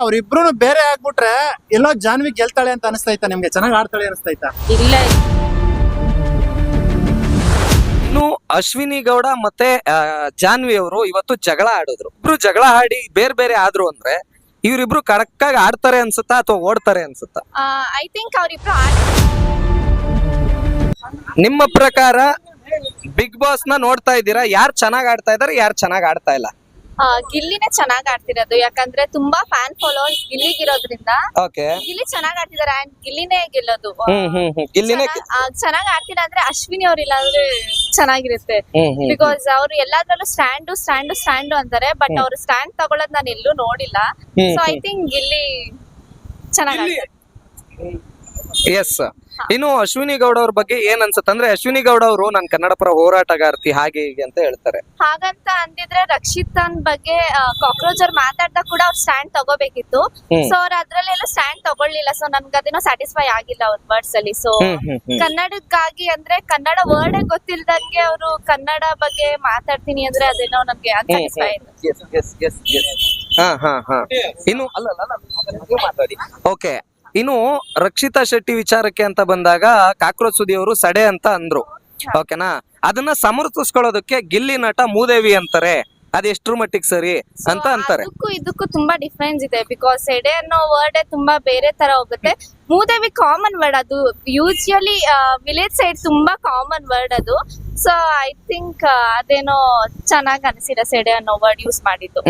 ಅವ್ರಿಬ್ರು ಬೇರೆ ಆಗ್ಬಿಟ್ರೆ ಎಲ್ಲೋ ಜಾನ್ವಿ ಗೆಲ್ತಾಳೆ ಅಂತ ಅನಿಸ್ತೈತಾ ನಿಮ್ಗೆ? ಚೆನ್ನಾಗಿ ಆಡ್ತಾಳೆ ಅನಿಸ್ತೈತಾ ಇಲ್ಲ. ಇನ್ನು ಅಶ್ವಿನಿ ಗೌಡ ಮತ್ತೆ ಆ, ಜಾನ್ವಿ ಅವರು ಇವತ್ತು ಜಗಳ ಆಡಿದ್ರು. ಇಬ್ರು ಜಗಳ ಆಡಿ ಬೇರೆ ಬೇರೆ ಆದ್ರು ಅಂದ್ರೆ ಇವ್ರಿಬ್ರು ಆಗಿ ಆಡ್ತಾರೆ ಅನ್ಸುತ್ತಾ ಅಥವಾ ಓಡ್ತಾರೆ ಅನ್ಸುತ್ತಾ? ಐ ಥಿಂಕ್ ಅವ್ರಿಬ್ರು ನಿಮ್ಮ ಪ್ರಕಾರ ಬಿಗ್ ಬಾಸ್ನ ನೋಡ್ತಾ ಇದ್ದೀರಾ? ಯಾರು ಚೆನ್ನಾಗ್ ಆಡ್ತಾ ಇದಾರೆ ಯಾರು ಚೆನ್ನಾಗ್ ಆಡ್ತಾ ಇಲ್ಲ? ಗಿಲ್ಲಿನೇ ಚೆನ್ನಾಗ್ ಆಡ್ತಿರೋದು. ಯಾಕಂದ್ರೆ ತುಂಬಾ ಫ್ಯಾನ್ ಫಾಲೋವರ್ಸ್ ಗಿಲ್ಲಿಗಿರೋದ್ರಿಂದ ಓಕೆ ಗಿಲ್ಲಿ ಚೆನ್ನಾಗ್ ಆಡ್ತಿದಾರೆ ಅಂಡ್ ಗಿಲ್ಲಿನೇ ಗೆಲ್ಲೋದು. ಹ್ಮ್ ಹ್ಮ್ ಹ್ಮ್. ಇಲ್ಲಿನೇ ಚೆನ್ನಾಗ್ ಆಡ್ತಿಲ್ಲ ಅಂದ್ರೆ ಅಶ್ವಿನಿ ಅವ್ರ ಇಲ್ಲ ಅಂದ್ರೆ ಚೆನ್ನಾಗಿರುತ್ತೆ ಬಿಕಾಸ್ ಅವ್ರು ಎಲ್ಲಾದ್ರಲ್ಲೂ ಸ್ಟ್ಯಾಂಡು ಸ್ಟ್ಯಾಂಡು ಸ್ಟ್ಯಾಂಡು ಅಂತಾರೆ ಬಟ್ ಅವ್ರು ಸ್ಟ್ಯಾಂಡ್ ತಗೊಳ್ಳೋದ್ ನಾನು ಎಲ್ಲೂ ನೋಡಿಲ್ಲ. ಸೊ ಐ ಥಿಂಕ್ ಗಿಲ್ಲಿ ಚೆನ್ನಾಗ್ ಆಡ್ತಾರೆ. ಎಸ್ ಇನ್ನು ಅಶ್ವಿನಿ ಗೌಡ ಅವ್ರ ಬಗ್ಗೆ ಏನ್ ಅನ್ಸುತ್ತೆ? ಅಂದ್ರೆ ಅಶ್ವಿನಿ ಗೌಡ ಅವರು ನನ್ ಕನ್ನಡ ಪರ ಹೋರಾಟಗಾರ್ತಿ ಹಾಗೆ ಹೀಗೆ ಅಂತ ಹೇಳ್ತಾರೆ. ಹಾಗಂತ ಅಂದಿದ್ರೆ ರಕ್ಷಿತನ್ ಬಗ್ಗೆ ಕಾಕ್ರೋಚ್ ಅವ್ರು ಮಾತಾಡ್ದಾಗ ಕೂಡ ಅವ್ರ ಸ್ಟ್ಯಾಂಡ್ ತಗೋಬೇಕಿತ್ತು. ಸೊ ಅವ್ರ ಅದ್ರಲ್ಲೆಲ್ಲ ಸ್ಟ್ಯಾಂಡ್ ತಗೊಳ್ಳಿಲ್ಲ. ಸೊ ನನ್ಗ ಅದೇನೋ ಸ್ಯಾಟಿಸ್ಫೈ ಆಗಿಲ್ಲ ಅವ್ರ ವರ್ಡ್ಸ್ ಅಲ್ಲಿ. ಸೊ ಕನ್ನಡಕ್ಕಾಗಿ ಅಂದ್ರೆ ಕನ್ನಡ ವರ್ಡ್ ಗೊತ್ತಿಲ್ದಂಗೆ ಅವರು ಕನ್ನಡ ಬಗ್ಗೆ ಮಾತಾಡ್ತೀನಿ ಅಂದ್ರೆ ಅದೇನೋ ನನ್ಗೆ ಸ್ಯಾಟಿಸ್ಫೈ ಆಯ್ತು ಹಾ ಹಾ ಹಾ. ಇನ್ನು ಅಲ್ಲ ಅಲ್ಲ, ಅಲ್ಲ, ಮಾತಾಡಿ. ಓಕೆ ಇನ್ನು ರಕ್ಷಿತಾ ಶೆಟ್ಟಿ ವಿಚಾರಕ್ಕೆ ಅಂತ ಬಂದಾಗ ಕಾಕ್ರೋಚ್ ಸುದಿ ಅವರು ಸಡೆ ಅಂತ ಅಂದ್ರು. ಓಕೆನಾ? ಅದನ್ನ ಸಮರ್ಥಿಸ್ಕೊಳ್ಳೋದಕ್ಕೆ ಗಿಲ್ಲಿ ನಟ ಮೂದೇವಿ ಅಂತಾರೆ. ಅದ್ ಎಷ್ಟ್ರ ಮಟ್ಟಿಗೆ ಸರಿ ಅಂತ ಅಂತಾರೆ. ಅದಕ್ಕೂ ಇದಕ್ಕೂ ತುಂಬಾ ಡಿಫ್ರೆನ್ಸ್ ಇದೆ ಬಿಕಾಸ್ ಎಡೆ ಅನ್ನೋ ವರ್ಡ್ ತುಂಬಾ ಬೇರೆ ತರ ಹೋಗುತ್ತೆ. ಮೂದೇವಿ ಕಾಮನ್ ವರ್ಡ್ ಅದು. ಯೂಶಲಿ ವಿಲೇಜ್ ಸೈಡ್ ತುಂಬಾ ಕಾಮನ್ ವರ್ಡ್ ಅದು. ಸೊ ಐ ಥಿಂಕ್ ಅದೇನೋ ಚೆನ್ನಾಗಿ ಅನಿಸಿದೆ ಸೆಡೆ ಅನ್ನೋ ವರ್ಡ್ ಯೂಸ್ ಮಾಡಿದ್ದು.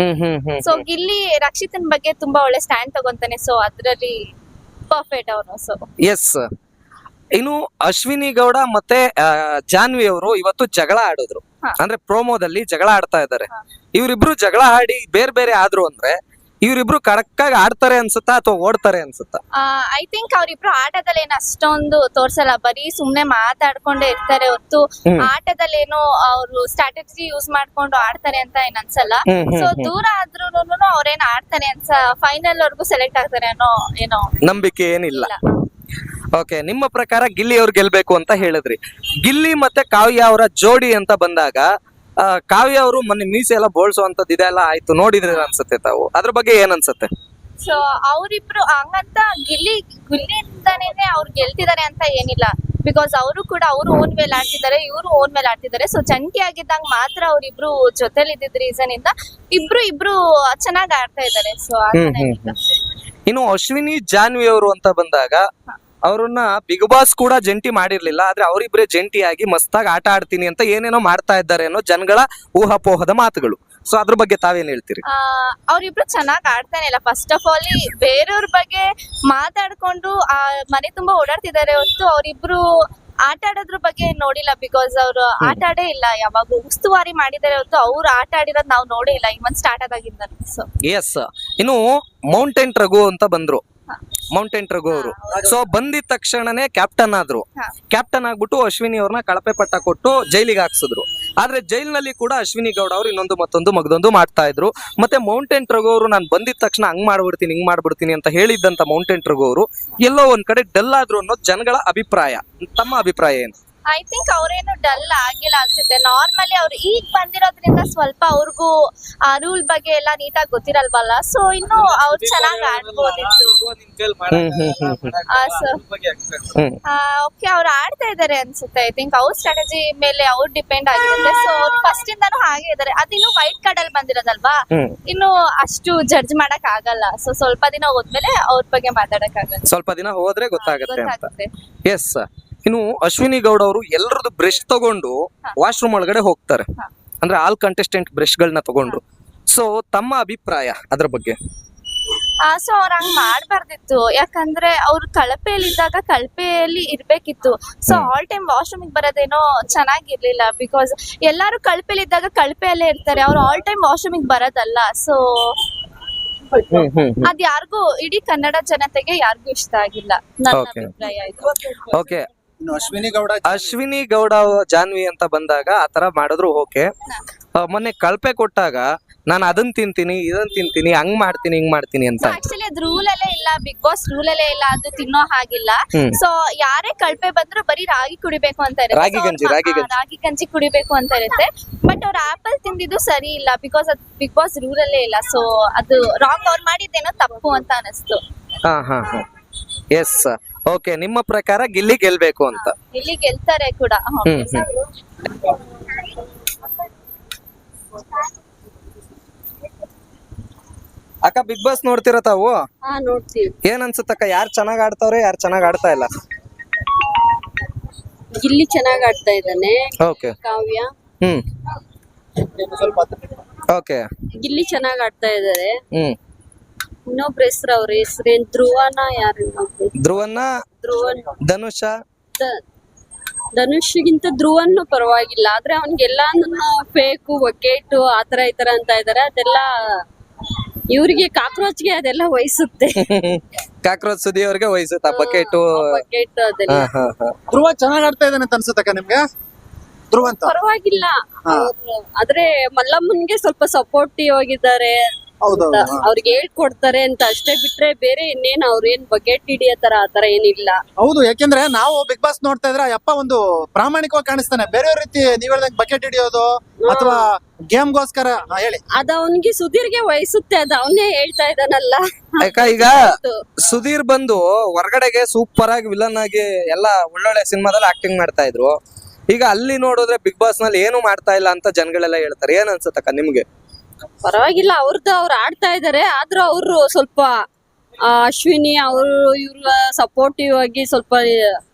ಸೊ ಗಿಲ್ಲಿ ರಕ್ಷಿತನ್ ಬಗ್ಗೆ ತುಂಬಾ ಒಳ್ಳೆ ಸ್ಟ್ಯಾಂಡ್ ತಗೊಂತಾನೆ. ಸೊ ಅದ್ರಲ್ಲಿ ಪರ್ಫೆಕ್ಟ್ ಅವನು ಸೊ ಎಸ್ ಇನ್ನು ಅಶ್ವಿನಿ ಗೌಡ ಮತ್ತೆ ಜಾನ್ವಿ ಅವರು ಇವತ್ತು ಜಗಳ ಆಡಿದ್ರು. ಅಂದ್ರೆ ಪ್ರೋಮೋದಲ್ಲಿ ಜಗಳ ಆಡ್ತಾ ಇದ್ದಾರೆ. ಇವರಿಬ್ರು ಜಗಳ ಆಡಿ ಬೇರೆ ಬೇರೆ ಆದ್ರು ಅಂದ್ರೆ ಇವರಿಬ್ರು ಆಗಿ ಆಡ್ತಾರೆ ಅನ್ಸುತ್ತಾ ಅಥವಾ ಓಡ್ತಾರೆ ಅನ್ಸುತ್ತಾ? ಐ ಥಿಂಕ್ ಅವರಿಬ್ರು ಆಟದಲ್ಲಿ ಏನು ಅಷ್ಟೊಂದು ತೋರ್ಸಲ್ಲ. ಬರೀ ಸುಮ್ನೆ ಮಾತಾಡ್ಕೊಂಡೇ ಇರ್ತಾರೆ ಹೊತ್ತು. ಆಟದಲ್ಲಿ ಏನೋ ಅವರು ಸ್ಟ್ರಾಟಜಿ ಯೂಸ್ ಮಾಡ್ಕೊಂಡು ಆಡ್ತಾರೆ ಅಂತ ಏನ್ ಅನ್ಸಲ್ಲ. ಸೊ. ದೂರ ಆದ್ರೂ ಅವ್ರೇನ್ ಆಡ್ತಾರೆ ಅನ್ಸ ಫೈನಲ್ ವರ್ಗು ಸೆಲೆಕ್ಟ್ ಆಗ್ತಾರೆ ಅನ್ನೋ ಏನೋ ನಂಬಿಕೆ ಏನಿಲ್ಲ. ಓಕೆ ನಿಮ್ಮ ಪ್ರಕಾರ ಗಿಲ್ಲಿ ಅವ್ರು ಗೆಲ್ಬೇಕು ಅಂತ ಹೇಳಿದ್ರಿ. ಗಿಲ್ಲಿ ಮತ್ತೆ ಕಾವ್ಯ ಅವರ ಜೋಡಿ ಅಂತ ಬಂದಾಗ ಕಾವ್ಯ ಅವರು ಮೊನ್ನೆ ಮೀಸೆ ಎಲ್ಲ ಬೋಳ್ಸುವಂತದ್ದು ಇದೆಲ್ಲ ಆಯ್ತು ನೋಡಿದ್ರೆ ಅನ್ಸುತ್ತೆ ತಾವು. ಅದ್ರ ಬಗ್ಗೆ ಏನ್ ಅನ್ಸುತ್ತೆ? ಸೊ ಅವ್ರಿಬ್ರು ಹಂಗಂತ ಗಿಲ್ಲಿ ಗಿಲ್ಲಿಂದಾನೇನೆ ಅವ್ರು ಗೆಲ್ತಿದ್ದಾರೆ ಅಂತ ಏನಿಲ್ಲ. ಬಿಕಾಸ್ ಅವರು ಕೂಡ ಅವರು ಓನ್ ಮೇಲೆ ಆಡ್ತಿದ್ದಾರೆ ಇವರು ಓನ್ ಮೇಲೆ ಆಡ್ತಿದ್ದಾರೆ. ಸೊ ಚಂಟಿ ಆಗಿದ್ದಂಗ್ ಮಾತ್ರ ಅವ್ರಿಬ್ರು ಜೊತೆಲಿ ಇದ್ದಿದ್ ರೀಸನ್ ಇಂದ ಇಬ್ರು ಇಬ್ರು ಚೆನ್ನಾಗಿ ಆಡ್ತಾ ಇದ್ದಾರೆ. ಸೊ ಇನ್ನು ಅಶ್ವಿನಿ ಜಾನ್ವಿ ಅವರು ಅಂತ ಬಂದಾಗ ಅವ್ರನ್ನ ಬಿಗ್ ಬಾಸ್ ಕೂಡ ಜಂಟಿ ಮಾಡಿರ್ಲಿಲ್ಲ ಆದ್ರೆ ಅವರಿಬ್ರೆ ಜಂಟಿಯಾಗಿ ಮಸ್ತಾಗಿ ಆಟ ಆಡ್ತೀನಿ ಅಂತ ಏನೇನೋ ಮಾಡ್ತಾ ಇದ್ದಾರೆ ಅನ್ನೋ ಜನಗಳ ಊಹಾಪೋಹದ ಮಾತುಗಳು. ಸೊ ಅದ್ರ ಬಗ್ಗೆ ತಾವೇನ್ ಹೇಳ್ತೀರಿ? ಅವರಿಬ್ರು ಚೆನ್ನಾಗ್ ಆಡ್ತಾನೆ ಇಲ್ಲ. ಫಸ್ಟ್ ಆಫ್ ಆಲ್ ಬೇರೆಯವ್ರ ಬಗ್ಗೆ ಮಾತಾಡ್ಕೊಂಡು ಆ ಮನೆ ತುಂಬಾ ಓಡಾಡ್ತಿದ್ದಾರೆ ಹೊತ್ತು ಅವರಿಬ್ರು ಆಟ ಆಡೋದ್ರ ಬಗ್ಗೆ ನೋಡಿಲ್ಲ ಬಿಕಾಸ್ ಅವ್ರು ಆಟ ಆಡೇ ಇಲ್ಲ. ಯಾವಾಗ ಉಸ್ತುವಾರಿ ಮಾಡಿದಾರೆ ಹೊತ್ತು ಅವ್ರು ಆಟ ಆಡಿರೋದ್ ನಾವು ನೋಡೇ ಇಲ್ಲ ಇವನ್ ಸ್ಟಾರ್ಟ್ ಆದಾಗಿಂದ ಸೊ ಎಸ್ ಇನ್ನು ಮೌಂಟೇನ್ ರಘು ಅಂತ ಬಂದ್ರು. ಮೌಂಟೇನ್ ಟ್ರಗೋ ಅವರು. ಸೊ ಬಂದಿದ ತಕ್ಷಣನೇ ಕ್ಯಾಪ್ಟನ್ ಆದ್ರು. ಕ್ಯಾಪ್ಟನ್ ಆಗ್ಬಿಟ್ಟು ಅಶ್ವಿನಿ ಅವ್ರನ್ನ ಕಳಪೆ ಪಟ್ಟ ಕೊಟ್ಟು ಜೈಲಿಗೆ ಹಾಕ್ಸಿದ್ರು. ಆದ್ರೆ ಜೈಲ್ನಲ್ಲಿ ಕೂಡ ಅಶ್ವಿನಿ ಗೌಡ ಅವರು ಇನ್ನೊಂದು ಮತ್ತೊಂದು ಮಗದೊಂದು ಮಾಡ್ತಾ ಇದ್ರು. ಮತ್ತೆ ಮೌಂಟೇನ್ ಟ್ರಗೋ ಅವರು ನಾನು ಬಂದಿದ ತಕ್ಷಣ ಹಂಗ್ ಮಾಡ್ಬಿಡ್ತೀನಿ ಹಿಂಗ್ ಮಾಡ್ಬಿಡ್ತೀನಿ ಅಂತ ಹೇಳಿದ್ದಂತ ಮೌಂಟೇನ್ ಟ್ರಗೋ ಅವರು ಎಲ್ಲೋ ಒಂದ್ ಕಡೆ ಡಲ್ ಆದ್ರು ಅನ್ನೋದು ಜನಗಳ ಅಭಿಪ್ರಾಯ. ತಮ್ಮ ಅಭಿಪ್ರಾಯ ಏನು? ಐ ಥಿಂಕ್ ಅವ್ರೇನು ಡಲ್ ಆಗಿಲ್ಲ ಅನ್ಸುತ್ತೆ. ನಾರ್ಮಲಿ ಅವ್ರು ಈಗ ಬಂದಿರೋದ್ರಿಂದ ಸ್ವಲ್ಪ ಅವ್ರಿಗೂ ಆ ರೂಲ್ ಬಗ್ಗೆ ಎಲ್ಲ ನೀಟಾಗಿ ಗೊತ್ತಿರಲ್ವಲ್ಲ? ಸೊ ಇನ್ನು ಅವ್ರು ಚೆನ್ನಾಗಿ ಆಡ್ಬೋದಿತ್ತು ಓಕೆ ಅವ್ರು ಆಡ್ತಾ ಇದಾರೆ ಅನ್ಸುತ್ತೆ ಐ ಥಿಂಕ್ ಅವ್ರ ಸ್ಟ್ರಾಟಜಿ ಮೇಲೆ ಅವ್ರು ಡಿಪೆಂಡ್ ಆಗಿರುತ್ತೆ. ಸೊ ಅವ್ರು ಫಸ್ಟ್ ಇಂದಾನು ಹಾಗೆ ಇದಾರೆ. ಅದಿನ್ನು ವೈಟ್ ಕಾರ್ಡ್ ಅಲ್ಲಿ ಬಂದಿರೋದಲ್ವಾ? ಇನ್ನು ಅಷ್ಟು ಜಡ್ಜ್ ಮಾಡಕ್ ಆಗಲ್ಲ. ಸೊ ಸ್ವಲ್ಪ ದಿನ ಹೋದ್ಮೇಲೆ ಅವ್ರ ಬಗ್ಗೆ ಮಾತಾಡಕ್ ಆಗಲ್ಲ. ಸ್ವಲ್ಪ ದಿನ ಹೋದ್ರೆ ಗೊತ್ತಾಗತ್ತೆ ಎಸ್ ಇನ್ನು ಅಶ್ವಿನಿ ಗೌಡ ಅವರು ಎಲ್ಲರದ್ದು ಬ್ರಷ್ ತಗೊಂಡು ವಾಶ್ರೂಮ್ ಒಳಗಡೆ ಹೋಗ್ತಾರೆ. ಅಂದ್ರೆ ಆಲ್ ಕಂಟೆಸ್ಟೆಂಟ್ ಬ್ರಷ್ ಗಳನ್ನ ತಗೊಂಡ್ರು. ಸೊ ತಮ್ಮ ಅಭಿಪ್ರಾಯ ಅದ್ರ ಬಗ್ಗೆ? ಸೊ ಅವ್ರ ಹಂಗ್ ಮಾಡ್ಬಾರ್ದಿತ್ತು. ಯಾಕಂದ್ರೆ ಅವ್ರು ಕಳಪೆಯಲ್ಲಿ ಇದ್ದಾಗ ಕಳಪೆಯಲ್ಲಿ ಇರ್ಬೇಕಿತ್ತು ಸೊ ಆಲ್ ಟೈಮ್ ವಾಶ್ರೂಮಿಗೆ ಬರೋದೇನೋ ಚೆನ್ನಾಗಿರ್ಲಿಲ್ಲ ಬಿಕಾಸ್ ಎಲ್ಲಾರು ಕಳಪೆಯಲ್ಲಿ ಇದ್ದಾಗ ಕಳಪೆಯಲ್ಲೇ ಇರ್ತಾರೆ. ಅವ್ರು ಆಲ್ ಟೈಮ್ ವಾಶ್ರೂಮಿಗೆ ಬರೋದಲ್ಲ. ಸೊ ಅದ್ ಯಾರಿಗೂ ಇಡೀ ಕನ್ನಡ ಜನತೆಗೆ ಯಾರಿಗೂ ಇಷ್ಟ ಆಗಿಲ್ಲ. ನನ್ನ ಅಭಿಪ್ರಾಯ ಇದು. ಓಕೆ ಇನ್ನು ಅಶ್ವಿನಿ ಗೌಡ ಅಶ್ವಿನಿ ಗೌಡ ಜಾನ್ವಿ ಅಂತ ಬಂದಾಗ ಆತರ ಮಾಡಿದ್ರು ಓಕೆ. ಮೊನ್ನೆ ಕಳಪೆ ಕೊಟ್ಟಾಗ ನಾನು ಅದನ್ ತಿಂತೀನಿ ಇದನ್ ತಿಂತೀನಿ ಹಂಗ್ ಮಾಡ್ತೀನಿ ಹಿಂಗ್ ಮಾಡ್ತೀನಿ ಅಂತ. ಆಕ್ಚುಲಿ ಅದ್ ರೂಲ್ ಅಲ್ಲೇ ಇಲ್ಲ ಬಿಗ್ ಬಾಸ್ ರೂಲ್ ಅಲ್ಲೇ ಇಲ್ಲ ಅದು ತಿನ್ನೋ ಹಾಗಿಲ್ಲ. ಹ್ಮ್. ಸೊ ಯಾರೇ ಕಳಪೆ ಬಂದ್ರು ಬರೀ ರಾಗಿ ಕುಡಿಬೇಕು ಅಂತ ಇರುತ್ತೆ. ರಾಗಿ So ಗಂಜಿ, ಮ- ರಾಗಿ ಆ, ಗಂಜಿ. ರಾಗಿ ಗಂಜಿ ಕುಡಿಬೇಕು ಅಂತ ಇರುತ್ತೆ. ಬಟ್ ಅವ್ರ ಆಪಲ್ ತಿಂದಿದ್ದು ಸರಿ ಇಲ್ಲ ಬಿಕಾಸ್ ಅದ್ ಬಿಗ್ ಬಾಸ್ ರೂಲ್ ಅಲ್ಲೇ ಇಲ್ಲ. ಸೊ ಅದು ರಾಂಗ್ ಅವ್ರು ಮಾಡಿದ್ದೇನೋ ತಪ್ಪು ಅಂತ ಅನಿಸ್ತು. ಹಾ ಹಾ ಹಾ. ಎಸ್ ಓಕೆ ನಿಮ್ಮ ಪ್ರಕಾರ ಗಿಲ್ಲಿ ಗೆಲ್ಬೇಕು ಅಂತ. ಇಲ್ಲಿ ಗೆಲ್ತಾರೆ ಕೂಡ. ಹ್ಮ್, ಅಕ್ಕ ಬಿಗ್ ಬಾಸ್ ನೋಡ್ತಿರ ತಾವು? ಹಾ ನೋಡ್ತೀವಿ. ಏನ್ ಅನ್ಸುತ್ತಕ್ಕ ಯಾರು ಚೆನ್ನಾಗ್ ಆಡ್ತಾವ್ರೆ ಯಾರು ಚೆನ್ನಾಗ್ ಆಡ್ತಾ ಇಲ್ಲ? ಗಿಲ್ಲಿ ಚೆನ್ನಾಗ್ ಆಡ್ತಾ ಇದ್ದಾನೆ. Okay Kavya. Hmm. Okay Gilli ಚೆನ್ನಾಗ್ ಆಡ್ತಾ ಇದಾರೆ ಹ್ಮ್. ಇನ್ನೊಬ್ರ ಹೆಸರು ಅವ್ರ ಹೆಸರೇನ್ ಧ್ರುವನ ಯಾರು ಧ್ರುವನ ಧ್ರುವನ್ನ ಧ್ರುವನ್. ಧನುಷ. ಧನುಷ್ಗಿಂತ ಧ್ರುವನ್ನು ಪರವಾಗಿಲ್ಲ. ಆದ್ರೆ ಅವನ್ಗೆಲ್ಲಾನು ಫೇಕು ಒಕೇಟು ಆತರ ಇತರ ತರ ಅಂತ ಇದಾರೆ. ಅದೆಲ್ಲ ಇವ್ರಿಗೆ ಕಾಕ್ರೋಚ್ಗೆ ಅದೆಲ್ಲ ವಹಿಸುತ್ತೆ. ಕಾಕ್ರೋಚ್ ಸುದಿ ಅವ್ರಿಗೆ ವಹಿಸುತ್ತ. ಬಕೆಟ್. ಬಕೆಟ್ ಅದೆಲ್ಲ. ಧ್ರುವ ಚೆನ್ನಾಗ್ ಆಡ್ತಾ ಇದ್ದಾನೆ ಅಂತ ಅನ್ಸುತ್ತಕ್ಕ ನಿಮ್ಗೆ? ಪರವಾಗಿಲ್ಲ. ಅವ್ರು ಆದ್ರೆ ಮಲ್ಲಮ್ಮನ್ಗೆ ಸ್ವಲ್ಪ ಸಪೋರ್ಟಿವ್ ಆಗಿದ್ದಾರೆ. ಅವ್ರಿಗೆ ಹೇಳ್ಕೊಡ್ತಾರೆ ಅಂತ ಅಷ್ಟೇ ಬಿಟ್ರೆ ಬೇರೆ ಇನ್ನೇನ್ ಅವ್ರ ಏನ್ ಬಕೆಟ್ ಹಿಡಿಯೋ ತರ ಆತರ ಏನಿಲ್ಲ. ಹೌದು ಯಾಕೆಂದ್ರೆ ನಾವು ಬಿಗ್ ಬಾಸ್ ನೋಡ್ತಾ ಇದ್ರೆ ಅಪ್ಪ ಒಂದು ಪ್ರಾಮಾಣಿಕವಾಗಿ ಕಾಣಿಸ್ತಾನೆ. ಬೇರೆ ರೀತಿ ನೀವ್ ಹೇಳ್ದಂಗೆ ಬಕೆಟ್ ಹಿಡಿಯೋದು ಅಥವಾ ಗೇಮ್ಗೋಸ್ಕರ? ಗೋಸ್ಕರ ಹೇಳಿ. ಅದ ಅವನ್ಗೆ ಸುಧೀರ್ಗೆ ವಹಿಸುತ್ತೆ ಅದ ಅವನೇ ಹೇಳ್ತಾ ಇದ್ದಾನಲ್ಲ. ಯಾಕ ಈಗ ಸುಧೀರ್ ಬಂದು ಹೊರಗಡೆಗೆ ಸೂಪರ್ ಆಗಿ ವಿಲನ್ ಆಗಿ ಎಲ್ಲಾ ಒಳ್ಳೊಳ್ಳೆ ಸಿನಿಮಾದಲ್ಲಿ ಆಕ್ಟಿಂಗ್ ಮಾಡ್ತಾ ಇದ್ರು. ಈಗ ಅಲ್ಲಿ ನೋಡಿದ್ರೆ ಬಿಗ್ ಬಾಸ್ನಲ್ಲಿ ಏನು ಮಾಡ್ತಾ ಇಲ್ಲ ಅಂತ ಜನಗಳೆಲ್ಲ ಹೇಳ್ತಾರೆ. ಏನ್ ಅನ್ಸತ್ತಕ್ಕ ನಿಮ್ಗೆ? ಪರವಾಗಿಲ್ಲ ಅವ್ರದ್ದು ಅವ್ರು ಆಡ್ತಾ ಇದಾರೆ. ಆದ್ರೂ ಅವರು ಸ್ವಲ್ಪ ಆ, ಅಶ್ವಿನಿ ಅವರು ಇವ್ರ ಸಪೋರ್ಟಿವ್ ಆಗಿ ಸ್ವಲ್ಪ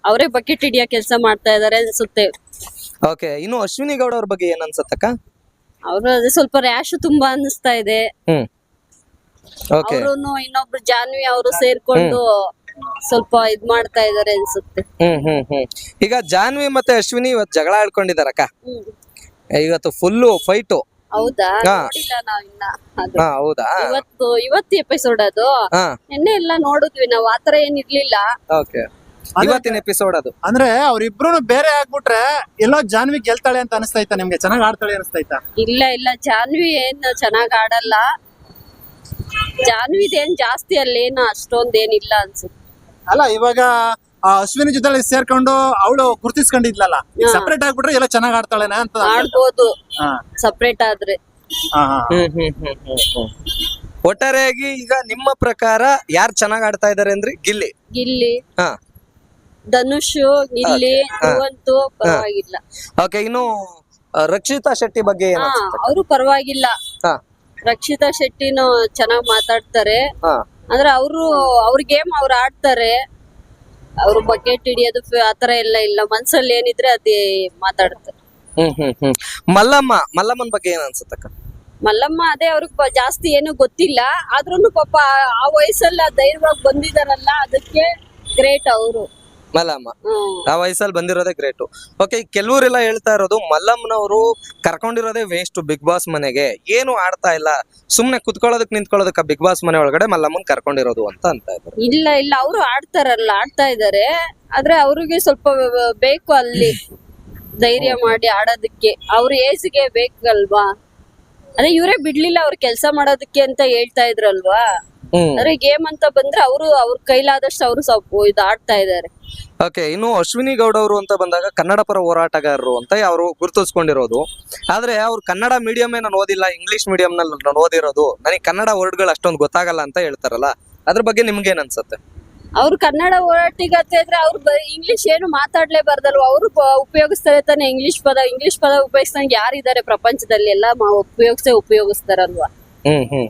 ಅವರೇ ಬಕೆಟ್ ಹಿಡಿಯೋ ಕೆಲಸ ಮಾಡ್ತಾ ಇದಾರೆ ಅನ್ಸುತ್ತೆ. ಓಕೆ ಇನ್ನು ಅಶ್ವಿನಿ ಗೌಡ ಅವ್ರ ಬಗ್ಗೆ ಏನ್ ಅನ್ಸತ್ತಕ್ಕ? ಅವರು ಅದೇ ಸ್ವಲ್ಪ ರ್ಯಾಶ್ ತುಂಬಾ ಅನಿಸ್ತಾ ಇದೆ. ಹ್ಮ್. ಓಕೆ ಅವ್ರು ಇನ್ನೊಬ್ರು ಜಾನ್ವಿ ಅವರು ಸೇರ್ಕೊಂಡು ಸ್ವಲ್ಪ ಇದ್ ಮಾಡ್ತಾ ಇದಾರೆ ಅನ್ಸುತ್ತೆ. ಹ್ಮ್ ಹ್ಮ್ ಹ್ಮ್. ಈಗ ಜಾನ್ವಿ ಮತ್ತೆ ಅಶ್ವಿನಿ ಇವತ್ತು ಜಗಳ ಆಡ್ಕೊಂಡಿದಾರಕ್ಕ. ಇವತ್ತು ಫುಲ್ಲು ಫೈಟು ಹೌದಾ? ಹಾ. ನಾವ್ ನಾವಿನ್ನ ಅದು ಹಾ ಹೌದಾ? ಇವತ್ತು ಇವತ್ತು ಎಪಿಸೋಡ್ ಅದು. ಹಾ. ನಿನ್ನೆ ಎಲ್ಲ ನೋಡಿದ್ವಿ ನಾವ್ ಆತರ ಏನ್ ಇರ್ಲಿಲ್ಲ. ಓಕೆ. ಇವತ್ತಿನ ಎಪಿಸೋಡ್ ಅದು. ಅಂದ್ರೆ ಅವ್ರಿಬ್ರು ಬೇರೆ ಆಗ್ಬಿಟ್ರೆ ಎಲ್ಲೋ ಜಾನ್ವಿ ಗೆಲ್ತಾಳೆ ಅಂತ ಅನಿಸ್ತೈತಾ ನಿಮ್ಗೆ? ಚೆನ್ನಾಗ್ ಆಡ್ತಾಳೆ ಅನಿಸ್ತೈತಾ ಇಲ್ಲ ಇಲ್ಲ. ಜಾನ್ವಿ ಏನ್ ಚೆನ್ನಾಗ್ ಆಡಲ್ಲ. ಜಾನ್ವಿದೇನ್ ಜಾಸ್ತಿ ಅಲ್ಲೇನು ಅಷ್ಟೊಂದೇನಿಲ್ಲ ಅನ್ಸುತ್ತೆ. ಅಲ್ಲ ಇವಾಗ ಅಶ್ವಿನಿ ಜೊತೆ ಸೇರ್ಕೊಂಡು ಅವಳು ಗುರ್ತಿಸ್ಕೊಂಡಿದ್ಲಲ್ಲ ಸಪರೇಟ್ ಆಗ್ಬಿಟ್ರೆ ಎಲ್ಲ ಚೆನ್ನಾಗ್ ಆಡ್ತಾಳೆ ಅಂತ ಆಡ್ಬೋದು. ಹಾ. ಸಪ್ರೇಟ್ ಆದ್ರೆ. ಹಾ ಹಾ. ಒಟ್ಟಾರೆಯಾಗಿ ಈಗ ನಿಮ್ಮ ಪ್ರಕಾರ ಯಾರು ಚೆನ್ನಾಗ್ ಆಡ್ತಾ ಇದಾರೆ ಅಂದ್ರೆ ಗಿಲ್ಲಿ? ಗಿಲ್ಲಿ. ಹಾ. ಧನುಷ್ ಗಿಲ್ಲಿ ಧ್ರುವಂತು ಪರವಾಗಿಲ್ಲ. ಓಕೆ ಇನ್ನು ಆ, ರಕ್ಷಿತಾ ಶೆಟ್ಟಿ ಬಗ್ಗೆ ಏನ್ ಹಾ ಅನ್ಸುತ್ತೆ? ಅವರು ಪರವಾಗಿಲ್ಲ. ಹಾ. ರಕ್ಷಿತಾ ಶೆಟ್ಟಿನೂ ಚೆನ್ನಾಗ್ ಮಾತಾಡ್ತಾರೆ. ಹಾ. ಅಂದ್ರೆ ಅವರು ಅವ್ರ ಗೇಮ್ ಅವ್ರು ಆಡ್ತಾರೆ. ಅವ್ರು ಬಕೆಟ್ ಹಿಡಿಯೋದು ಆತರ ಎಲ್ಲ ಇಲ್ಲ. ಮನ್ಸಲ್ಲಿ ಏನಿದ್ರೆ ಅದೇ ಮಾತಾಡ್ತಾರೆ ಹ್ಮ್ ಹ್ಮ್ ಹ್ಮ್. ಮಲ್ಲಮ್ಮ ಮಲ್ಲಮ್ಮನ ಬಗ್ಗೆ ಏನ್ ಅನ್ಸುತ್ತಕ್ಕ ಮಲ್ಲಮ್ಮ ಅದೇ ಅವ್ರಿಗೆ ಜಾಸ್ತಿ ಏನು ಗೊತ್ತಿಲ್ಲ. ಆದ್ರೂನು ಪಾಪ ಆ- ವಯಸ್ಸಲ್ಲಿ ಆ ಧೈರ್ಯವಾಗಿ ಬಂದಿದಾರಲ್ಲ ಅದಕ್ಕೆ ಗ್ರೇಟ್ ಅವರು. ಮಲ್ಲಮ್ಮ ಆ ವಯಸ್ಸಲ್ಲಿ ಬಂದಿರೋದೇ ಗ್ರೇಟು ಓಕೆ ಕೆಲವರೆಲ್ಲ ಹೇಳ್ತಾ ಇರೋದು ಮಲ್ಲಮ್ಮನವರು ಕರ್ಕೊಂಡಿರೋದೇ ವೇಸ್ಟ್ ಬಿಗ್ ಬಾಸ್ ಮನೆಗೆ. ಏನು ಆಡ್ತಾ ಇಲ್ಲ. ಸುಮ್ನೆ ಕುತ್ಕೊಳ್ಳೋದಕ್ ನಿಂತ್ಕೊಳ್ಳೋದಕ್ಕೆ ಬಿಗ್ ಬಾಸ್ ಮನೆ ಒಳಗಡೆ ಮಲ್ಲಮ್ಮನ್ ಕರ್ಕೊಂಡಿರೋದು ಅಂತ ಅಂತ ಇದ್ದಾರೆ. ಇಲ್ಲ ಇಲ್ಲ ಅವರು ಆಡ್ತಾರಲ್ಲ ಆಡ್ತಾ ಇದಾರೆ. ಆದ್ರೆ ಅವ್ರಿಗೆ ಸ್ವಲ್ಪ ಬೇಕು ಅಲ್ಲಿ. ಧೈರ್ಯ ಮಾಡಿ ಆಡೋದಕ್ಕೆ. ಅವ್ರ ಏಜ್ಗೆ ಬೇಕಲ್ವಾ? ಅದೇ ಇವರೇ ಬಿಡ್ಲಿಲ್ಲ ಅವ್ರ ಕೆಲಸ ಮಾಡೋದಕ್ಕೆ ಅಂತ ಹೇಳ್ತಾ ಇದ್ರಲ್ವಾ? ಆದ್ರೆ ಗೇಮ್ ಅಂತ ಬಂದ್ರೆ ಅವರು ಅವ್ರ ಕೈಲಾದಷ್ಟು ಅವರು ಸ್ವಲ್ಪ ಇದು ಆಡ್ತಾ ಇದಾರೆ. ಓಕೆ ಇನ್ನು ಅಶ್ವಿನಿ ಗೌಡ ಅವರು ಅಂತ ಬಂದಾಗ ಕನ್ನಡ ಪರ ಹೋರಾಟಗಾರರು ಅಂತ ಅವರು ಗುರುತಿಸ್ಕೊಂಡಿರೋದು. ಆದ್ರೆ ಅವ್ರು ಕನ್ನಡ ಮೀಡಿಯಂ ನಾನು ಓದಿಲ್ಲ ಇಂಗ್ಲಿಷ್ ಮೀಡಿಯಂ ನಲ್ಲಿ ನಾನು ಓದಿರೋದು ನನಗೆ ಕನ್ನಡ ವರ್ಡ್ಗಳು ಅಷ್ಟೊಂದು ಗೊತ್ತಾಗಲ್ಲ ಅಂತ ಹೇಳ್ತಾರಲ್ಲ ಅದ್ರ ಬಗ್ಗೆ ನಿಮ್ಗೆ ಏನ್ ಅನ್ಸುತ್ತೆ ಅವ್ರು ಕನ್ನಡ ಹೋರಾಟಿಗತೆ ಇದ್ರೆ ಅವ್ರು ಇಂಗ್ಲಿಷ್ ಏನು ಮಾತಾಡ್ಲೇಬಾರ್ದಲ್ವ? ಅವರು ಉಪಯೋಗಿಸ್ತಾರೆ ತಾನೆ ಇಂಗ್ಲಿಷ್ ಪದ ಇಂಗ್ಲಿಷ್ ಪದ ಉಪಯೋಗಿಸ್ದಂಗೆ ಯಾರಿದ್ದಾರೆ ಪ್ರಪಂಚದಲ್ಲಿ? ಎಲ್ಲ ಉಪಯೋಗಿಸೇ ಉಪಯೋಗಿಸ್ತಾರಲ್ವಾ? ಹ್ಮ್ ಹ್ಮ್.